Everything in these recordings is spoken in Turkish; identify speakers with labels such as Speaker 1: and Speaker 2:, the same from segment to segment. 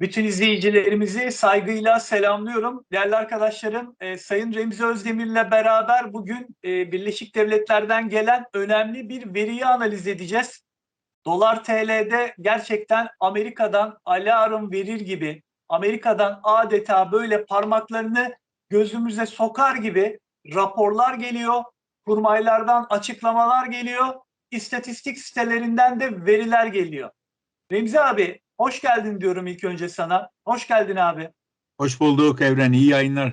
Speaker 1: Bütün izleyicilerimizi saygıyla selamlıyorum. Değerli arkadaşlarım, e, Sayın Remzi Özdemir'le beraber bugün e, Birleşik Devletler'den gelen önemli bir veriyi analiz edeceğiz. Dolar TL'de gerçekten Amerika'dan alarm verir gibi, Amerika'dan adeta böyle parmaklarını gözümüze sokar gibi raporlar geliyor, kurmaylardan açıklamalar geliyor, istatistik sitelerinden de veriler geliyor. Remzi abi hoş geldin diyorum ilk önce sana. Hoş geldin abi.
Speaker 2: Hoş bulduk Evren. İyi yayınlar.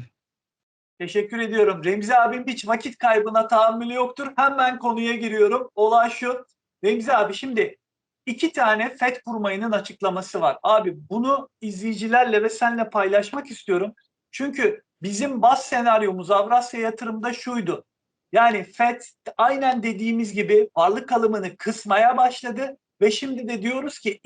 Speaker 1: Teşekkür ediyorum. Remzi abim hiç vakit kaybına tahammülü yoktur. Hemen konuya giriyorum. Olay şu. Remzi abi şimdi iki tane FED kurmayının açıklaması var. Abi bunu izleyicilerle ve seninle paylaşmak istiyorum. Çünkü bizim bas senaryomuz Avrasya yatırımda şuydu. Yani FED aynen dediğimiz gibi varlık alımını kısmaya başladı ve şimdi de diyoruz ki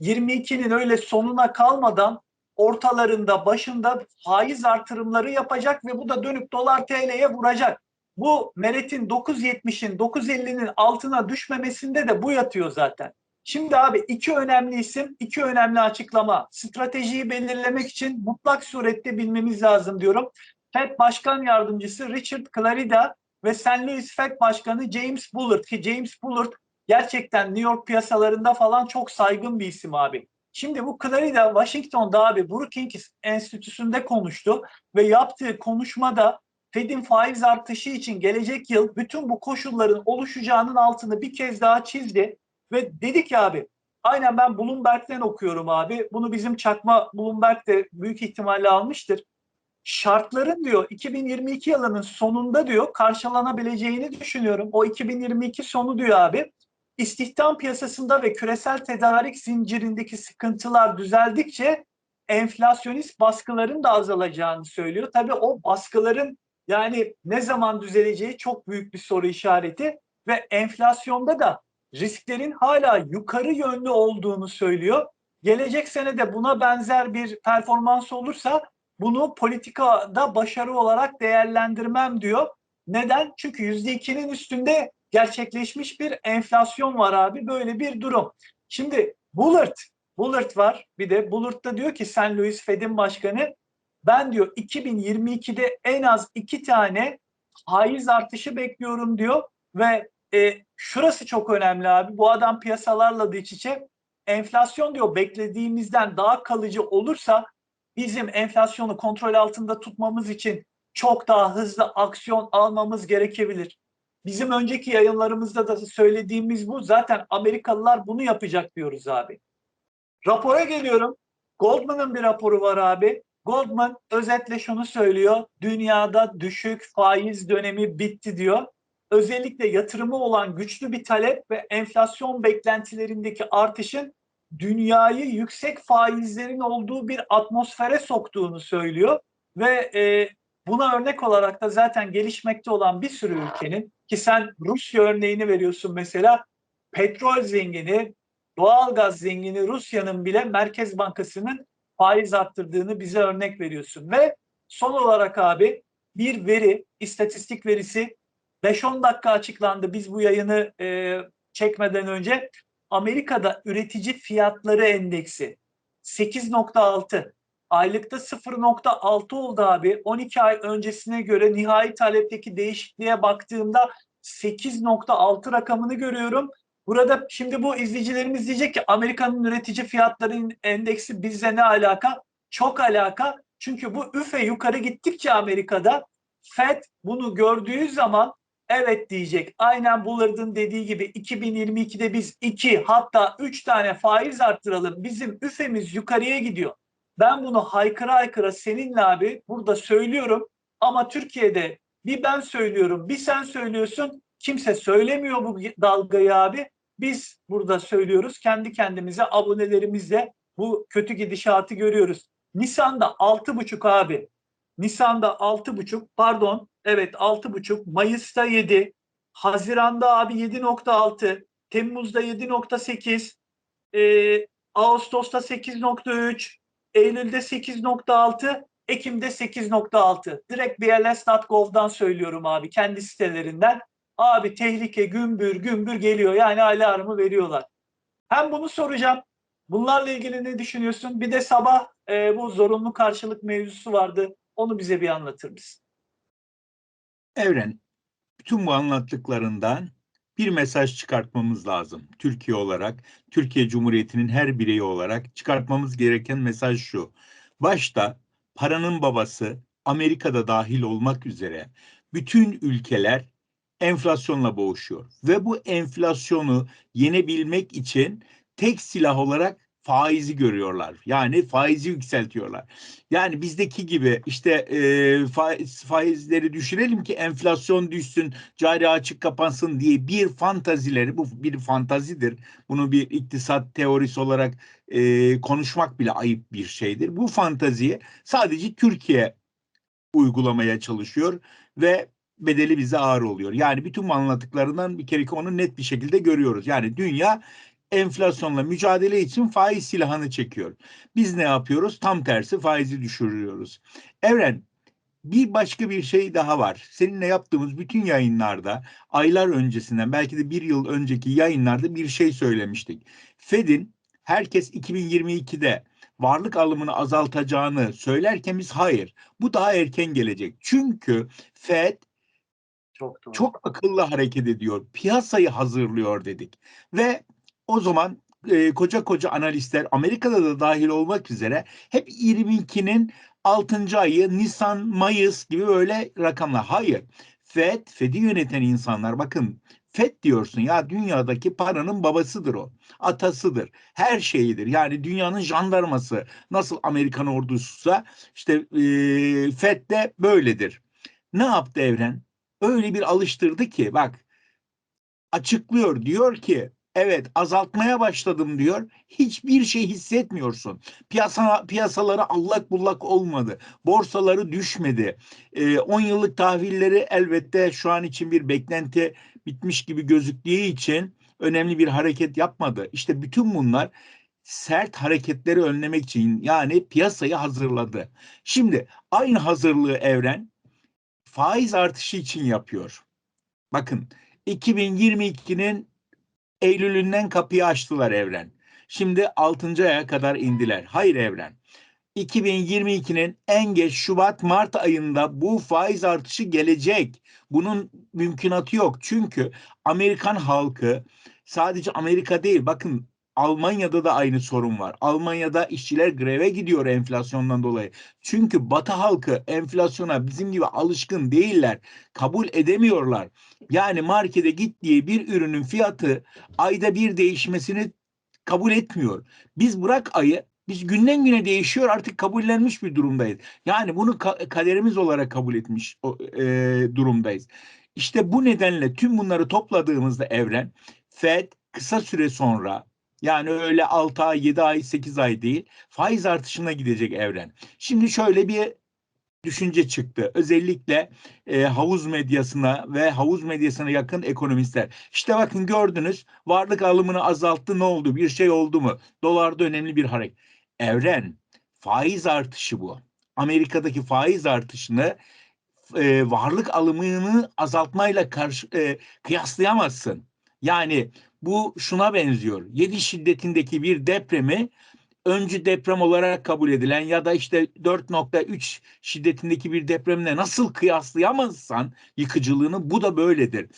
Speaker 1: 2022'nin öyle sonuna kalmadan ortalarında başında faiz artırımları yapacak ve bu da dönüp dolar TL'ye vuracak. Bu Meret'in 9.70'in 9.50'nin altına düşmemesinde de bu yatıyor zaten. Şimdi abi iki önemli isim, iki önemli açıklama. Stratejiyi belirlemek için mutlak surette bilmemiz lazım diyorum. FED Başkan Yardımcısı Richard Clarida ve St. Louis FED Başkanı James Bullard ki James Bullard gerçekten New York piyasalarında falan çok saygın bir isim abi. Şimdi bu Clarida Washington'da abi Brookings Enstitüsü'nde konuştu ve yaptığı konuşmada Fed'in faiz artışı için gelecek yıl bütün bu koşulların oluşacağının altını bir kez daha çizdi ve dedi ki abi aynen ben Bloomberg'den okuyorum abi. Bunu bizim çakma Bloomberg de büyük ihtimalle almıştır. Şartların diyor 2022 yılının sonunda diyor karşılanabileceğini düşünüyorum. O 2022 sonu diyor abi istihdam piyasasında ve küresel tedarik zincirindeki sıkıntılar düzeldikçe enflasyonist baskıların da azalacağını söylüyor. Tabii o baskıların yani ne zaman düzeleceği çok büyük bir soru işareti ve enflasyonda da risklerin hala yukarı yönlü olduğunu söylüyor. Gelecek sene de buna benzer bir performans olursa bunu politikada başarı olarak değerlendirmem diyor. Neden? Çünkü %2'nin üstünde gerçekleşmiş bir enflasyon var abi. Böyle bir durum. Şimdi Bullard, Bullard var. Bir de Bullard da diyor ki St. Louis Fed'in başkanı ben diyor 2022'de en az iki tane faiz artışı bekliyorum diyor ve e, şurası çok önemli abi. Bu adam piyasalarla da iç içe. Enflasyon diyor beklediğimizden daha kalıcı olursa bizim enflasyonu kontrol altında tutmamız için çok daha hızlı aksiyon almamız gerekebilir. Bizim önceki yayınlarımızda da söylediğimiz bu. Zaten Amerikalılar bunu yapacak diyoruz abi. Rapora geliyorum. Goldman'ın bir raporu var abi. Goldman özetle şunu söylüyor. Dünyada düşük faiz dönemi bitti diyor. Özellikle yatırımı olan güçlü bir talep ve enflasyon beklentilerindeki artışın dünyayı yüksek faizlerin olduğu bir atmosfere soktuğunu söylüyor. Ve e, buna örnek olarak da zaten gelişmekte olan bir sürü ülkenin ki sen Rusya örneğini veriyorsun mesela petrol zengini, doğalgaz zengini Rusya'nın bile Merkez Bankası'nın faiz arttırdığını bize örnek veriyorsun. Ve son olarak abi bir veri, istatistik verisi 5-10 dakika açıklandı. Biz bu yayını e, çekmeden önce Amerika'da üretici fiyatları endeksi 8.6 aylıkta 0.6 oldu abi. 12 ay öncesine göre nihai talepteki değişikliğe baktığımda 8.6 rakamını görüyorum. Burada şimdi bu izleyicilerimiz diyecek ki Amerika'nın üretici fiyatları endeksi bizle ne alaka? Çok alaka. Çünkü bu üfe yukarı gittikçe Amerika'da Fed bunu gördüğü zaman evet diyecek. Aynen Bullard'ın dediği gibi 2022'de biz 2 hatta 3 tane faiz arttıralım. Bizim üfemiz yukarıya gidiyor. Ben bunu haykıra haykıra seninle abi burada söylüyorum. Ama Türkiye'de bir ben söylüyorum bir sen söylüyorsun. Kimse söylemiyor bu dalgayı abi. Biz burada söylüyoruz. Kendi kendimize abonelerimizle bu kötü gidişatı görüyoruz. Nisan'da 6,5 abi. Nisan'da 6,5 pardon evet 6,5 Mayıs'ta 7 Haziran'da abi 7.6 Temmuz'da 7.8 e, Ağustos'ta 8.3 Eylül'de 8.6, Ekim'de 8.6. Direkt BLS.gov'dan söylüyorum abi kendi sitelerinden. Abi tehlike gümbür gümbür geliyor yani alarmı veriyorlar. Hem bunu soracağım Bunlarla ilgili ne düşünüyorsun? Bir de sabah e, bu zorunlu karşılık mevzusu vardı. Onu bize bir anlatır mısın?
Speaker 2: Evren, bütün bu anlattıklarından bir mesaj çıkartmamız lazım. Türkiye olarak, Türkiye Cumhuriyeti'nin her bireyi olarak çıkartmamız gereken mesaj şu. Başta paranın babası Amerika'da dahil olmak üzere bütün ülkeler enflasyonla boğuşuyor. Ve bu enflasyonu yenebilmek için tek silah olarak faizi görüyorlar. Yani faizi yükseltiyorlar. Yani bizdeki gibi işte e, faiz, faizleri düşürelim ki enflasyon düşsün, cari açık kapansın diye bir fantazileri, bu bir fantazidir. Bunu bir iktisat teorisi olarak e, konuşmak bile ayıp bir şeydir. Bu fantaziyi sadece Türkiye uygulamaya çalışıyor ve bedeli bize ağır oluyor. Yani bütün anlattıklarından bir kere ki onu net bir şekilde görüyoruz. Yani dünya enflasyonla mücadele için faiz silahını çekiyor. Biz ne yapıyoruz? Tam tersi faizi düşürüyoruz. Evren bir başka bir şey daha var. Seninle yaptığımız bütün yayınlarda aylar öncesinden belki de bir yıl önceki yayınlarda bir şey söylemiştik. Fed'in herkes 2022'de varlık alımını azaltacağını söylerken biz hayır bu daha erken gelecek. Çünkü Fed
Speaker 1: Çok doğru.
Speaker 2: çok akıllı hareket ediyor. Piyasayı hazırlıyor dedik. Ve o zaman e, koca koca analistler Amerika'da da dahil olmak üzere hep 22'nin 6. ayı Nisan, Mayıs gibi böyle rakamlar. Hayır. Fed, Fed'i yöneten insanlar bakın Fed diyorsun ya dünyadaki paranın babasıdır o. Atasıdır. Her şeyidir. Yani dünyanın jandarması nasıl Amerikan ordusuysa işte e, Fed de böyledir. Ne yaptı evren? Öyle bir alıştırdı ki bak açıklıyor diyor ki evet azaltmaya başladım diyor. Hiçbir şey hissetmiyorsun. Piyasa piyasaları allak bullak olmadı. Borsaları düşmedi. 10 yıllık tahvilleri elbette şu an için bir beklenti bitmiş gibi gözüktüğü için önemli bir hareket yapmadı. İşte bütün bunlar sert hareketleri önlemek için yani piyasayı hazırladı. Şimdi aynı hazırlığı evren faiz artışı için yapıyor. Bakın 2022'nin Eylül'ünden kapıyı açtılar evren. Şimdi 6. aya kadar indiler. Hayır evren. 2022'nin en geç Şubat Mart ayında bu faiz artışı gelecek. Bunun mümkünatı yok. Çünkü Amerikan halkı sadece Amerika değil bakın Almanya'da da aynı sorun var. Almanya'da işçiler greve gidiyor enflasyondan dolayı. Çünkü Batı halkı enflasyona bizim gibi alışkın değiller. Kabul edemiyorlar. Yani markete git diye bir ürünün fiyatı ayda bir değişmesini kabul etmiyor. Biz bırak ayı biz günden güne değişiyor artık kabullenmiş bir durumdayız. Yani bunu ka- kaderimiz olarak kabul etmiş e, durumdayız. İşte bu nedenle tüm bunları topladığımızda evren Fed kısa süre sonra yani öyle 6 ay, 7 ay, 8 ay değil. Faiz artışına gidecek evren. Şimdi şöyle bir düşünce çıktı. Özellikle e, havuz medyasına ve havuz medyasına yakın ekonomistler. İşte bakın gördünüz varlık alımını azalttı ne oldu? Bir şey oldu mu? Dolarda önemli bir hareket. Evren faiz artışı bu. Amerika'daki faiz artışını e, varlık alımını azaltmayla karşı e, kıyaslayamazsın. Yani bu şuna benziyor. 7 şiddetindeki bir depremi öncü deprem olarak kabul edilen ya da işte 4.3 şiddetindeki bir depremle nasıl kıyaslayamazsan yıkıcılığını bu da böyledir.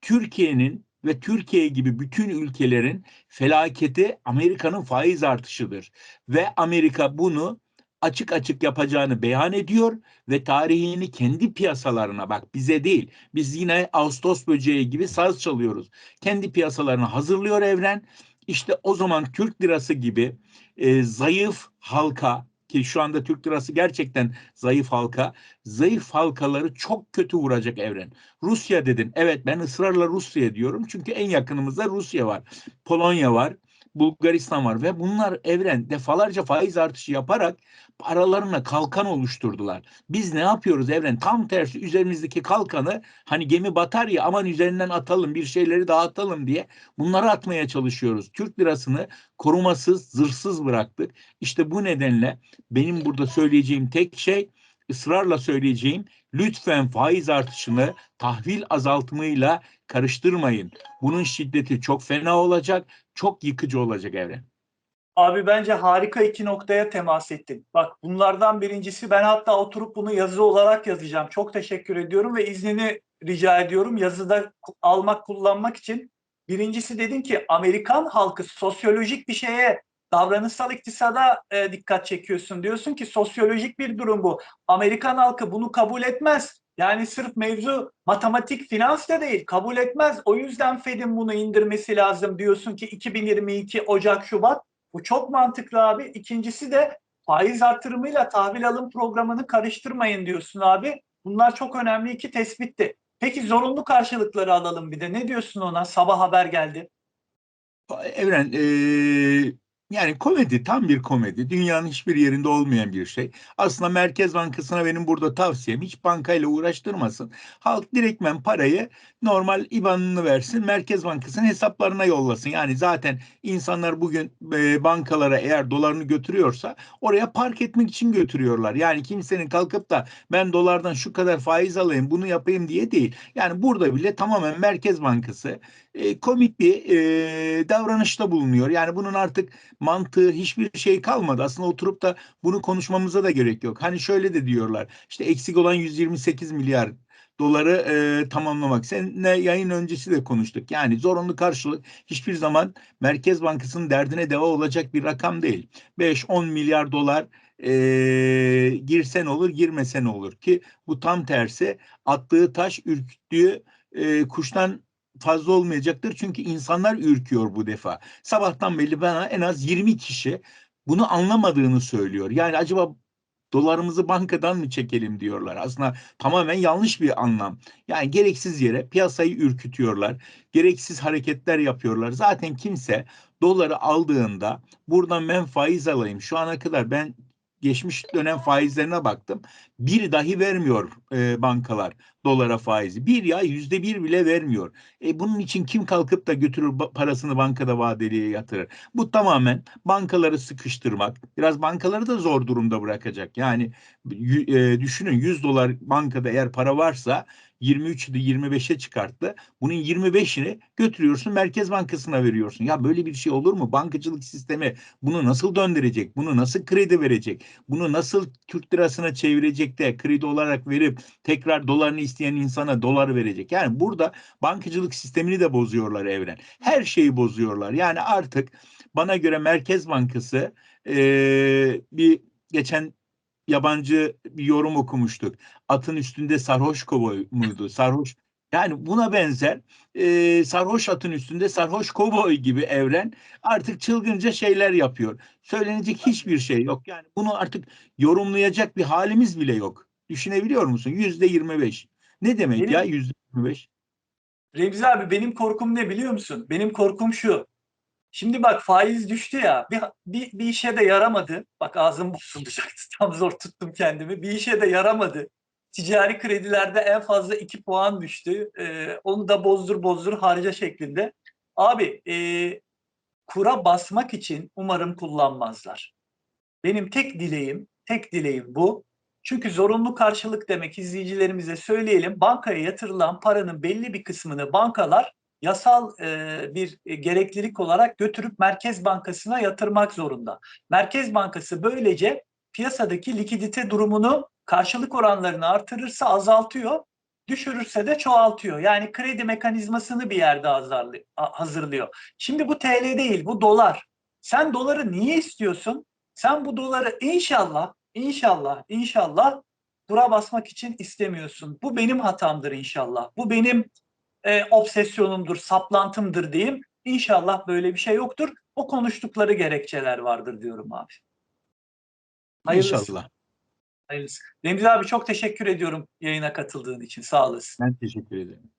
Speaker 2: Türkiye'nin ve Türkiye gibi bütün ülkelerin felaketi Amerika'nın faiz artışıdır. Ve Amerika bunu açık açık yapacağını beyan ediyor ve tarihini kendi piyasalarına bak bize değil. Biz yine Ağustos böceği gibi saz çalıyoruz. Kendi piyasalarını hazırlıyor evren. İşte o zaman Türk lirası gibi e, zayıf halka ki şu anda Türk lirası gerçekten zayıf halka, zayıf halkaları çok kötü vuracak evren. Rusya dedin. Evet ben ısrarla Rusya diyorum. Çünkü en yakınımızda Rusya var. Polonya var. Bulgaristan var ve bunlar evren defalarca faiz artışı yaparak paralarına kalkan oluşturdular. Biz ne yapıyoruz evren? Tam tersi üzerimizdeki kalkanı hani gemi batar ya aman üzerinden atalım bir şeyleri dağıtalım diye bunları atmaya çalışıyoruz. Türk lirasını korumasız, zırhsız bıraktık. İşte bu nedenle benim burada söyleyeceğim tek şey ısrarla söyleyeceğim lütfen faiz artışını tahvil azaltımıyla karıştırmayın. Bunun şiddeti çok fena olacak, çok yıkıcı olacak evren.
Speaker 1: Abi bence harika iki noktaya temas ettin. Bak bunlardan birincisi ben hatta oturup bunu yazı olarak yazacağım. Çok teşekkür ediyorum ve iznini rica ediyorum yazıda almak kullanmak için. Birincisi dedin ki Amerikan halkı sosyolojik bir şeye davranışsal iktisada e, dikkat çekiyorsun. Diyorsun ki sosyolojik bir durum bu. Amerikan halkı bunu kabul etmez. Yani sırf mevzu matematik, finans da değil. Kabul etmez. O yüzden Fed'in bunu indirmesi lazım diyorsun ki 2022 Ocak, Şubat. Bu çok mantıklı abi. İkincisi de faiz artırımıyla tahvil alım programını karıştırmayın diyorsun abi. Bunlar çok önemli iki tespitti. Peki zorunlu karşılıkları alalım bir de. Ne diyorsun ona? Sabah haber geldi.
Speaker 2: Evren eee, yani komedi tam bir komedi. Dünyanın hiçbir yerinde olmayan bir şey. Aslında Merkez Bankası'na benim burada tavsiyem hiç bankayla uğraştırmasın. Halk direktmen parayı normal IBAN'ını versin. Merkez Bankası'nın hesaplarına yollasın. Yani zaten insanlar bugün e, bankalara eğer dolarını götürüyorsa oraya park etmek için götürüyorlar. Yani kimsenin kalkıp da ben dolardan şu kadar faiz alayım bunu yapayım diye değil. Yani burada bile tamamen Merkez Bankası e, komik bir e, davranışta bulunuyor. Yani bunun artık mantığı hiçbir şey kalmadı. Aslında oturup da bunu konuşmamıza da gerek yok. Hani şöyle de diyorlar. İşte eksik olan 128 milyar doları e, tamamlamak. Seninle yayın öncesi de konuştuk. Yani zorunlu karşılık hiçbir zaman Merkez Bankası'nın derdine deva olacak bir rakam değil. 5-10 milyar dolar e, girsen olur, girmesen olur ki bu tam tersi attığı taş ürktüğü e, kuştan fazla olmayacaktır. Çünkü insanlar ürküyor bu defa. Sabahtan beri bana en az 20 kişi bunu anlamadığını söylüyor. Yani acaba dolarımızı bankadan mı çekelim diyorlar. Aslında tamamen yanlış bir anlam. Yani gereksiz yere piyasayı ürkütüyorlar. Gereksiz hareketler yapıyorlar. Zaten kimse doları aldığında buradan ben faiz alayım. Şu ana kadar ben geçmiş dönem faizlerine baktım. Bir dahi vermiyor e, bankalar dolara faizi. Bir ya yüzde bir bile vermiyor. E, bunun için kim kalkıp da götürür parasını bankada vadeliye yatırır? Bu tamamen bankaları sıkıştırmak. Biraz bankaları da zor durumda bırakacak. Yani e, düşünün 100 dolar bankada eğer para varsa 23'ü 25'e çıkarttı. Bunun 25'ini götürüyorsun Merkez Bankası'na veriyorsun. Ya böyle bir şey olur mu? Bankacılık sistemi bunu nasıl döndürecek? Bunu nasıl kredi verecek? Bunu nasıl Türk lirasına çevirecek de kredi olarak verip tekrar dolarını isteyen insana dolar verecek? Yani burada bankacılık sistemini de bozuyorlar evren. Her şeyi bozuyorlar. Yani artık bana göre Merkez Bankası eee, bir geçen yabancı bir yorum okumuştuk. Atın üstünde sarhoş kovboy muydu? Sarhoş yani buna benzer eee, sarhoş atın üstünde sarhoş kovboy gibi evren artık çılgınca şeyler yapıyor. Söylenecek hiçbir şey yok. Yani bunu artık yorumlayacak bir halimiz bile yok. Düşünebiliyor musun? Yüzde yirmi beş. Ne demek
Speaker 1: Benim-
Speaker 2: ya yüzde yirmi beş?
Speaker 1: Remzi abi benim korkum ne biliyor musun? Benim korkum şu. Şimdi bak faiz düştü ya bir, bir, bir işe de yaramadı. Bak ağzım bozulacaktı tam zor tuttum kendimi. Bir işe de yaramadı. Ticari kredilerde en fazla 2 puan düştü. Ee, onu da bozdur bozdur harca şeklinde. Abi e, kura basmak için umarım kullanmazlar. Benim tek dileğim, tek dileğim bu. Çünkü zorunlu karşılık demek izleyicilerimize söyleyelim. Bankaya yatırılan paranın belli bir kısmını bankalar yasal e, bir e, gereklilik olarak götürüp Merkez Bankası'na yatırmak zorunda. Merkez Bankası böylece piyasadaki likidite durumunu karşılık oranlarını artırırsa azaltıyor, düşürürse de çoğaltıyor. Yani kredi mekanizmasını bir yerde hazırlıyor. Şimdi bu TL değil, bu dolar. Sen doları niye istiyorsun? Sen bu doları inşallah, inşallah, inşallah dura basmak için istemiyorsun. Bu benim hatamdır inşallah. Bu benim e, obsesyonumdur, saplantımdır diyeyim. İnşallah böyle bir şey yoktur. O konuştukları gerekçeler vardır diyorum abi. Hayırlısı.
Speaker 2: İnşallah.
Speaker 1: Hayırlısı. Remzi abi çok teşekkür ediyorum yayına katıldığın için. Sağ olasın.
Speaker 2: Ben teşekkür ederim.